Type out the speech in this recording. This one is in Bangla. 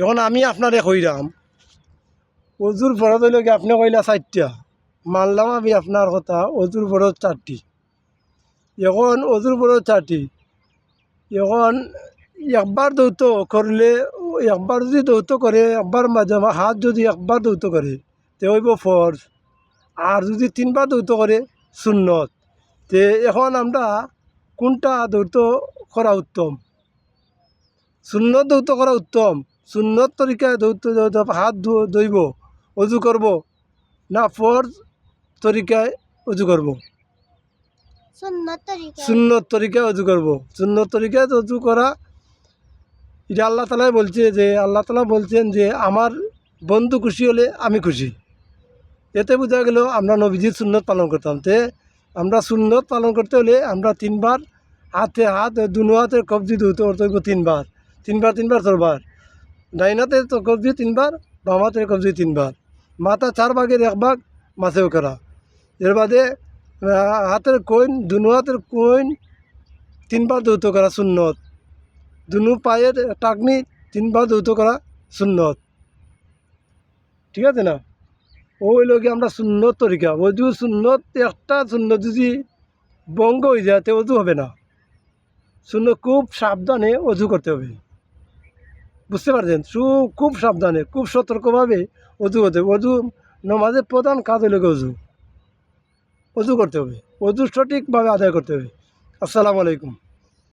এখন আমি আপনারে কইরাম, অজুর ফরত হইল কি আপনি কইলা চারটা। মানলাম আমি আপনার কথা, অজুর ফরত চারটি। এখন অজুর ফরত চারটি। এখন একবার দৌত করলে, একবার যদি দৌত করে, একবার মাঝে হাত যদি একবার দৌত করে, তে হইব ফর্জ। আর যদি তিনবার দৌত করে, সুন্নত। তে এখন আমরা কোনটা দৌত করা উত্তম? সুন্নত দৌত করা উত্তম। সুন্নত তরিকায় দৌত হাত ধুইব অজু করব না ফর্জ তরিকায় অজু করব। সুন্নত তরিকায়? অজু করব। সুন্নত তরিকায় অজু করা এটা আল্লাহ তালাই বলছে যে আল্লাহ তালা বলছেন যে আমার বন্ধু খুশি হলে আমি খুশি। এতে বোঝা গেল আমরা নবীজির সুন্নত পালন করতাম। তে আমরা সুন্নত পালন করতে হলে আমরা তিনবার হাতে হাত দুনো হাতে কবজি ধুতে হইব তিনবার। তিনবার তিনবার চারবার। ডাইনাতে তো কবজি তিনবার বাম হাতের কবজি তিনবার। মাথা চার ভাগের এক ভাগ মাছেও করা। এর বাদে হাতের কইন, দুনো হাতের কইন তিনবার দৌত করা সুন্নত। দুনো পায়ের টাকনি তিনবার দৌত করা সুন্নত। ঠিক আছে না? ও হইল কি আমরা সুন্নত তরিকা। অজু সুন্নত, একটা সুন্নত যদি বঙ্গ হয়ে যায়, তো অজু হবে না। সুন্নত খুব সাবধানে অজু করতে হবে। বুঝতে পারছেন? সু, খুব সাবধানে, খুব সতর্কভাবে অধু হতে হবে। নমাজের প্রধান কাজ হলে অধু অধু করতে হবে। অধু সঠিকভাবে আদায় করতে হবে। আসসালামু আলাইকুম।